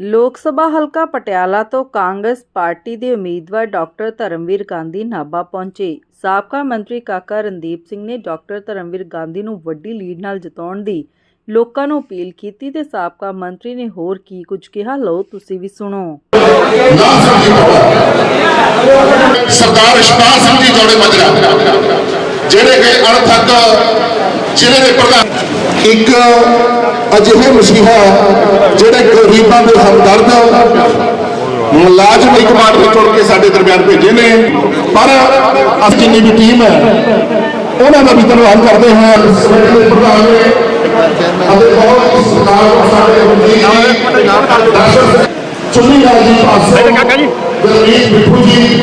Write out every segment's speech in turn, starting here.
ਲੋਕ ਸਭਾ ਹਲਕਾ ਪਟਿਆਲਾ ਤੋਂ ਕਾਂਗਰਸ ਪਾਰਟੀ ਦੇ ਉਮੀਦਵਾਰ ਡਾਕਟਰ ਧਰਮਵੀਰ ਗਾਂਧੀ ਨਾਭਾ ਪਹੁੰਚੇ। ਸਾਬਕਾ ਮੰਤਰੀ ਕਾਕਾ ਰਣਦੀਪ ਸਿੰਘ ਨੇ ਡਾਕਟਰ ਧਰਮਵੀਰ ਗਾਂਧੀ ਨੂੰ ਵੱਡੀ ਲੀਡ ਨਾਲ ਜਿਤਾਉਣ ਦੀ ਲੋਕਾਂ ਨੂੰ ਅਪੀਲ ਕੀਤੀ ਤੇ ਸਾਬਕਾ ਮੰਤਰੀ ਨੇ ਹੋਰ ਕੀ ਕੁਝ ਕਿਹਾ, ਲਓ ਤੁਸੀਂ ਵੀ ਸੁਣੋ। ਸਰਦਾਰ ਇਸ਼ਪਾਲ ਸਿੰਘ ਜੀ ਜੋੜੇ ਮਜਰਾ ਜਿਹੜੇ ਕਿ ਅਣਥੱਕ ਜ਼ਿਲ੍ਹੇ ਦੇ ਪ੍ਰਧਾਨ ਇੱਕ ਅਜਿਹੇ ਮਸੀਹਾ ਜਿਹੜੇ ਗਰੀਬਾਂ ਦੇ ਹਮਦਰਦ ਮੁਲਾਜ਼ਮ ਇੱਕ ਮਾਰ ਕੇ ਚੁਣ ਕੇ ਸਾਡੇ ਦਰਮਿਆਨ ਭੇਜੇ ਨੇ। ਪਰ ਅਸੀਂ ਜਿੰਨੀ ਵੀ ਟੀਮ ਹੈ ਉਹਨਾਂ ਦਾ ਵੀ ਧੰਨਵਾਦ ਕਰਦੇ ਹਾਂ। ਦੇ ਪ੍ਰਧਾਨ ਨੇ ਅਤੇ ਬਹੁਤ ਹੀ ਸਤਿਕਾਰ ਸਾਡੇ ਵਜ਼ੀਰ ਚੁੰਨੀ ਰਾਜ ਜੀ ਪਾਸੋਂ ਕਾਕਾ ਜੀ। ਗੁਰਮੀਤ ਬਿੱਟੂ ਜੀ ਜੀ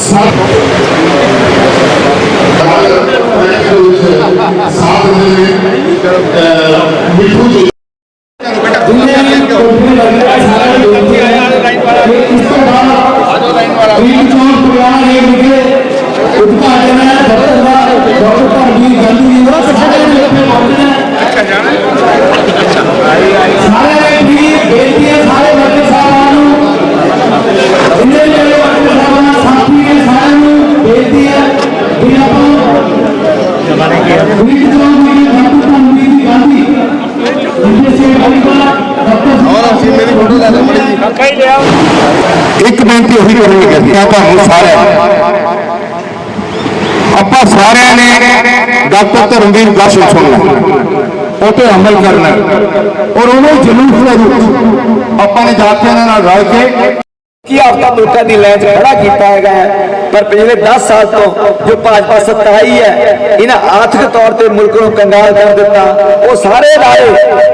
ਸਾਰੇ சாதனை ਇੱਕ ਬੇਨਤੀ ਉਹੀ ਕਰਨੀ ਹੈ ਕਿ ਤੁਹਾਨੂੰ ਸਾਰਿਆਂ ਆਪਾਂ ਸਾਰਿਆਂ ਨੇ ਡਾਕਟਰ ਧਰਮਵੀਰ ਗਾਸ਼ਲ ਸੁਣਨਾ ਉਹ ਤੇ ਅਮਲ ਕਰਨਾ ਔਰ ਉਹਨੂੰ ਜਲੂਸ ਦੇ ਰੂਪ ਆਪਾਂ ਨੇ ਜਾਤੀਆਂ ਕੇ ਨਾਲ ਰਲ ਕੇ ਕੀ ਹਫ਼ਤਾ ਮੁਲਕਾਂ ਦੀ ਲੈਂਚ ਖੜਾ ਕੀਤਾ ਹੈਗਾ ਹੈ। ਪਰ ਪਿਛਲੇ 10 ਸਾਲ ਤੋਂ ਜੋ ਭਾਜਪਾ ਸੱਤਾ ਆਈ ਹੈ ਇਹਨਾਂ ਆਰਥਿਕ ਤੌਰ ਤੇ ਮੁਲਕ ਨੂੰ ਕੰਗਾਲ ਕਰ ਦਿੱਤਾ ਉਹ ਸਾਰੇ ਰਾਏ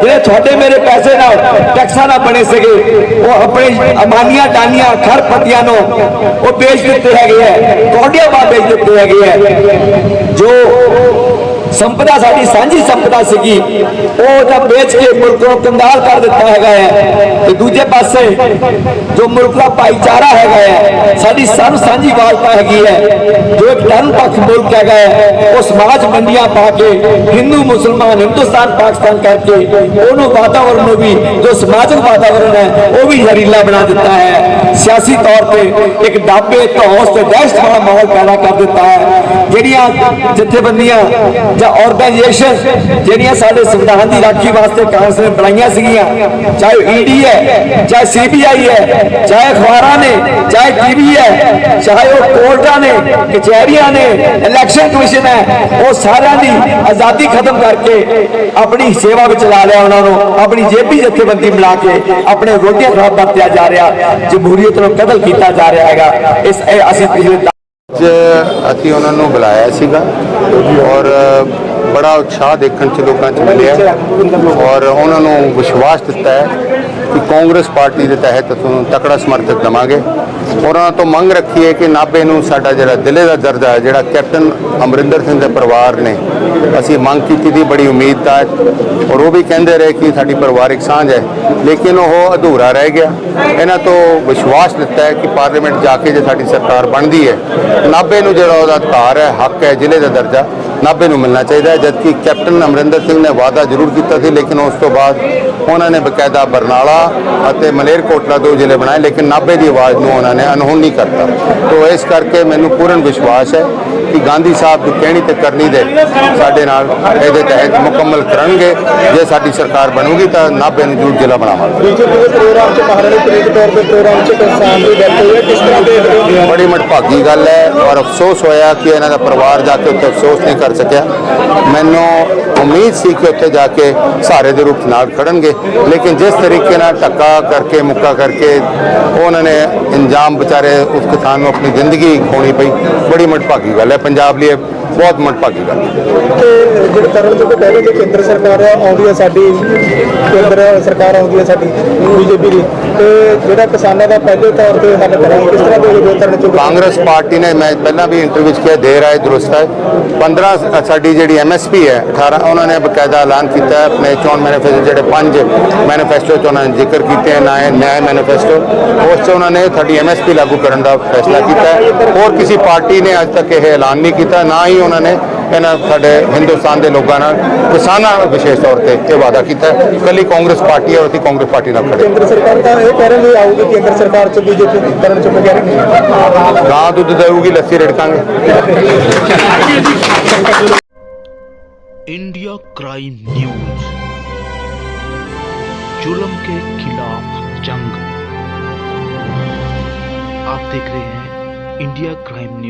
ਜਿਹੜੇ ਤੁਹਾਡੇ ਮੇਰੇ ਪੈਸੇ ਨਾਲ ਟੈਕਸਾਂ ਨਾਲ ਬਣੇ ਸੀਗੇ ਉਹ ਆਪਣੇ ਅਮਾਨੀਆਂ ਟਾਨੀਆਂ ਖਰਪਤੀਆਂ ਨੂੰ ਉਹ ਵੇਚ ਦਿੱਤੇ ਹੈਗੇ ਹੈ ਕੌਡੀਆਂ ਬਾਅਦ ਵੇਚ ਦਿੱਤੇ ਹੈਗੇ ਹੈ ਜੋ ਸੰਪਦਾ ਸਾਡੀ ਸਾਂਝੀ ਸੰਪਦਾ ਸੀਗੀ, ਉਹ ਤਾਂ ਵੇਚ ਕੇ ਮੁਲਕ ਨੂੰ ਕੰਗਾਲ ਕਰ ਦਿੱਤਾ ਹੈਗਾ ਹੈ। ਤੇ ਦੂਜੇ ਪਾਸੇ ਜੋ ਮੁਲਕ ਦਾ ਭਾਈਚਾਰਾ ਹੈਗਾ ਹੈ, ਸਾਡੀ ਸਭ ਸਾਂਝੀ ਵਾਲਤਾ ਹੈਗੀ ਹੈ। ਜੋ ਇੱਕ ਧਰਮ ਪੱਖ ਮੁਲਕ ਹੈਗਾ ਹੈ, ਉਹ ਸਮਾਜ ਮੰਡੀਆਂ ਪਾ ਕੇ, ਹਿੰਦੂ, ਮੁਸਲਮਾਨ, ਹਿੰਦੁਸਤਾਨ, ਪਾਕਿਸਤਾਨ ਕਰਕੇ, ਉਹਨੂੰ ਵਾਤਾਵਰਣ ਨੂੰ ਵੀ, ਜੋ ਸਮਾਜਿਕ ਵਾਤਾਵਰਣ ਹੈ, ਉਹ ਵੀ ਜ਼ਹਿਰੀਲਾ ਬਣਾ ਦਿੱਤਾ ਹੈ। ਸਿਆਸੀ ਤੌਰ ਤੇ ਇੱਕ ਡਾਬੇ, ਧੌਂਸ ਤੇ ਦਹਿਸ਼ਤ ਵਾਲਾ ਮਾਹੌਲ ਪੈਦਾ ਕਰ ਦਿੱਤਾ ਹੈ। ਜਿਹੜੀਆਂ ਜਥੇਬੰਦੀਆਂ ਜਾਂ ਆਰਗੇਨਾਈਜੇਸ਼ਨ ਜਿਹੜੀਆਂ ਸਾਡੇ ਸੰਵਿਧਾਨ ਦੀ ਰਾਖੀ ਵਾਸਤੇ ਕਾਂਗਰਸ ਨੇ ਬਣਾਈਆਂ ਸੀਗੀਆਂ, ਚਾਹੇ ਈਡੀ ਹੈ, ਚਾਹੇ ਸੀਬੀਆਈ ਹੈ, ਚਾਹੇ ਅਖਬਾਰਾਂ ਨੇ, ਚਾਹੇ ਟੀਵੀ ਹੈ, ਚਾਹੇ ਉਹ ਕੋਰਟਾਂ ਨੇ, ਕਚਹਿਰੀਆਂ ਨੇ ਇਲੈਕਸ਼ਨ ਕਮਿਸ਼ਨ ਹੈ, ਉਹ ਸਾਰਿਆਂ ਦੀ ਆਜ਼ਾਦੀ ਖਤਮ ਕਰਕੇ ਆਪਣੀ ਸੇਵਾ ਵਿੱਚ ਲਾ ਲਿਆ ਉਹਨਾਂ ਨੂੰ, ਆਪਣੀ ਜੇਬੀ ਜਥੇਬੰਦੀ ਬਣਾ ਕੇ ਆਪਣੇ ਵਿਰੋਧੀਆਂ ਖਿਲਾਫ ਵਰਤਿਆ ਜਾ ਰਿਹਾ, ਜਮਹੂਰੀਅਤ ਨੂੰ ਕਤਲ ਕੀਤਾ ਜਾ ਰਿਹਾ ਹੈਗਾ, ਇਸ ਅਸੀਂ ਪਿਛਲੇ ਅੱਜ ਅਸੀਂ ਉਹਨਾਂ ਨੂੰ ਬੁਲਾਇਆ ਸੀਗਾ ਔਰ ਬੜਾ ਉਤਸ਼ਾਹ ਦੇਖਣ ਚ ਲੋਕਾਂ ਚ ਮਿਲਿਆ ਔਰ ਉਹਨਾਂ ਨੂੰ ਵਿਸ਼ਵਾਸ ਦਿੱਤਾ ਹੈ ਕਾਂਗਰਸ ਪਾਰਟੀ ਦੇ ਤਹਿਤ ਤੁਹਾਨੂੰ ਤਕੜਾ ਸਮਰਥਨ ਦਵਾਂਗੇ। ਔਰ ਉਹਨਾਂ ਤੋਂ ਮੰਗ ਰੱਖੀ ਹੈ ਕਿ ਨਾਭੇ ਨੂੰ ਸਾਡਾ ਜਿਹੜਾ ਦਿਲੇ ਦਾ ਦਰਦ ਹੈ, ਜਿਹੜਾ ਕੈਪਟਨ ਅਮਰਿੰਦਰ ਸਿੰਘ ਦੇ ਪਰਿਵਾਰ ਨੇ ਅਸੀਂ ਮੰਗ ਕੀਤੀ ਦੀ, ਬੜੀ ਉਮੀਦ ਤਾਂ ਔਰ ਉਹ ਵੀ ਕਹਿੰਦੇ ਰਹੇ ਕਿ ਸਾਡੀ ਪਰਿਵਾਰਿਕ ਸਾਂਝ ਹੈ। ਲੇਕਿਨ ਉਹ ਅਧੂਰਾ ਰਹਿ ਗਿਆ। ਇਹਨਾਂ ਤੋਂ ਵਿਸ਼ਵਾਸ ਦਿੱਤਾ ਹੈ ਕਿ ਪਾਰਲੀਮੈਂਟ ਜਾ ਕੇ ਜੇ ਸਾਡੀ ਸਰਕਾਰ ਬਣਦੀ ਹੈ, ਨਾਭੇ ਨੂੰ ਜਿਹੜਾ ਉਹਦਾ ਅਧਿਕਾਰ ਹੈ, ਹੱਕ ਹੈ, ਜ਼ਿਲ੍ਹੇ ਦਾ ਦਰਜਾ ਨਾਭੇ ਨੂੰ ਮਿਲਣਾ ਚਾਹੀਦਾ ਹੈ ਜਦਕਿ ਕੈਪਟਨ ਅਮਰਿੰਦਰ ਸਿੰਘ ਨੇ ਵਾਅਦਾ ਜ਼ਰੂਰ ਕੀਤਾ ਸੀ ਲੇਕਿਨ ਉਸ ਤੋਂ ਬਾਅਦ ਉਹਨਾਂ ਨੇ ਬਕਾਇਦਾ ਬਰਨਾਲਾ ਅਤੇ ਮਲੇਰਕੋਟਲਾ ਦੋ ਜ਼ਿਲ੍ਹੇ ਬਣਾਏ ਲੇਕਿਨ ਨਾਭੇ ਦੀ ਆਵਾਜ਼ ਨੂੰ ਉਹਨਾਂ ਨੇ ਅਨਹੋਨੀ ਕਰਤਾ। ਤੋਂ ਇਸ ਕਰਕੇ ਮੈਨੂੰ ਪੂਰਨ ਵਿਸ਼ਵਾਸ ਹੈ ਕਿ ਗਾਂਧੀ ਸਾਹਿਬ ਦੀ ਕਹਿਣੀ ਤੇ ਕਰਨੀ ਦੇ ਸਾਡੇ ਨਾਲ ਇਹਦੇ ਤਹਿਤ ਮੁਕੰਮਲ ਕਰਨਗੇ। ਜੇ ਸਾਡੀ ਸਰਕਾਰ ਬਣੂਗੀ ਤਾਂ ਨਾਭੇ ਨੂੰ ਜ਼ਰੂਰ ਜ਼ਿਲ੍ਹਾ ਬਣਾਵਾਂਗੇ। ਬੀਜੇਪੀ ਦੇ ਪ੍ਰੋਗਰਾਮ ਚ ਮਹਾਰਾਣੀ ਪ੍ਰੀਤ ਕੌਰ ਦੇ ਪ੍ਰੋਗਰਾਮ ਚ ਕਿਸਾਨ ਦੀ ਡੈਥ ਹੋਈ ਹੈ ਕਿਸ ਤਰ੍ਹਾਂ ਦੇਖ ਰਹੇ ਹੋ? ਬੜੀ ਮਟਭਾਗੀ ਗੱਲ ਹੈ ਔਰ ਅਫਸੋਸ ਹੋਇਆ ਕਿ ਇਹਨਾਂ ਦਾ ਪਰਿਵਾਰ ਜਾ ਕੇ ਉੱਥੇ ਅਫਸੋਸ ਨਹੀਂ ਕਰ ਸਕਿਆ। ਮੈਨੂੰ ਉਮੀਦ ਸੀ ਕਿ ਉੱਥੇ ਜਾ ਕੇ ਸਾਰੇ ਦੇ ਰੂਪ ਨਾਲ ਖੜਨਗੇ। ਲੇਕਿਨ ਜਿਸ ਤਰੀਕੇ ਨਾਲ ਧੱਕਾ ਕਰਕੇ, ਮੁੱਕਾ ਕਰਕੇ ਉਹਨਾਂ ਨੇ ਇੰਜਾਮ ਵਿਚਾਰੇ ਉਸ ਕਿਸਾਨ ਨੂੰ ਆਪਣੀ ਜ਼ਿੰਦਗੀ ਖੋਣੀ ਪਈ। ਬੜੀ ਮਟਭਾਗੀ ਗੱਲ ਹੈ। ਪੰਜਾਬ ਲਈ ਇਹ ਬਹੁਤ ਮਟਭਾਗੀ ਗੱਲ। ਜਿਹੜੇ ਤੋਂ ਪਹਿਲੇ ਜੇ ਕੇਂਦਰ ਸਰਕਾਰ ਆਉਂਦੀ ਹੈ ਸਾਡੀ ਕੇਂਦਰ ਸਰਕਾਰ ਆਉਂਦੀ ਹੈ ਸਾਡੀ ਬੀਜੇਪੀ ਦੀ ਤੇ ਜਿਹੜਾ ਕਿਸਾਨਾਂ ਦਾ ਪਹਿਲੇ ਤੌਰ ਤੇ ਹੱਲ ਕਰਾਂਗੇ ਕਿਸ ਤਰ੍ਹਾਂ ਦੇ ਦੋ ਤਰਨ ਚੋਂ ਕਾਂਗਰਸ ਪਾਰਟੀ ਨੇ ਮੈਂ ਪਹਿਲਾਂ ਵੀ ਇੰਟਰਵਿਊ 'ਚ ਕਿਹਾ ਦੇਰ ਆਏ ਦਰੁਸਤ ਹੈ 15 ਸ- ਸਾਡੀ ਜਿਹੜੀ ਐਮਐਸਪੀ ਹੈ 18 ਉਹਨਾਂ ਨੇ ਬਕਾਇਦਾ ਐਲਾਨ ਕੀਤਾ ਹੈ ਆਪਣੇ ਚੋਣ ਮੈਨੀਫੈਸਟੋ ਜਿਹੜੇ ਪੰਜ ਮੈਨੀਫੈਸਟੋ 'ਚ ਉਹਨਾਂ ਨੇ ਜ਼ਿਕਰ ਕੀਤੇ ਹਨ ਨਿਆਂ ਮੈਨੀਫੈਸਟੋ। ਉਸ 'ਚ ਉਹਨਾਂ ਨੇ ਸਾਡੀ ਐਮਐਸਪੀ ਲਾਗੂ ਕਰਨ ਦਾ ਫੈਸਲਾ ਕੀਤਾ ਹੈ। ਹੋਰ ਕਿਸੇ ਪਾਰਟੀ ਨੇ ਅੱਜ ਤੱਕ ਇਹ ਐਲਾਨ ਨਹੀਂ ਕੀਤਾ ਨਾ ਹੀ ਉਹਨਾਂ ਨੇ ਇਹਨਾਂ ਸਾਡੇ ਹਿੰਦੁਸਤਾਨ ਦੇ ਲੋਕਾਂ ਨਾਲ ਕਿਸਾਨਾਂ ਵਿਸ਼ੇਸ਼ ਤੌਰ ਤੇ ਇਹ ਵਾਅਦਾ ਕੀਤਾ ਹੈ ਕੱਲੀ ਕਾਂਗਰਸ ਪਾਰਟੀ ਹੈ ਔਰ ਅਸੀਂ ਕਾਂਗਰਸ ਪਾਰਟੀ ਨਾਲ ਖੜੇ ਕੇਂਦਰ ਸਰਕਾਰ ਤਾਂ ਇਹ ਕਹਿ ਰਹੀ ਹੈ ਆਊਗੀ ਕੇਂਦਰ ਸਰਕਾਰ ਚ ਬੀਜੇਪੀ ਕਰਨ ਚ ਬਗੈਰ ਨਹੀਂ ਗਾਂ ਦੁੱਧ ਦੇਊਗੀ ਲੱਸੀ ਰੜਕਾਂਗੇ इंडिया क्राइम न्यूज जुल्म के खिलाफ जंग आप देख रहे हैं इंडिया क्राइम न्यूज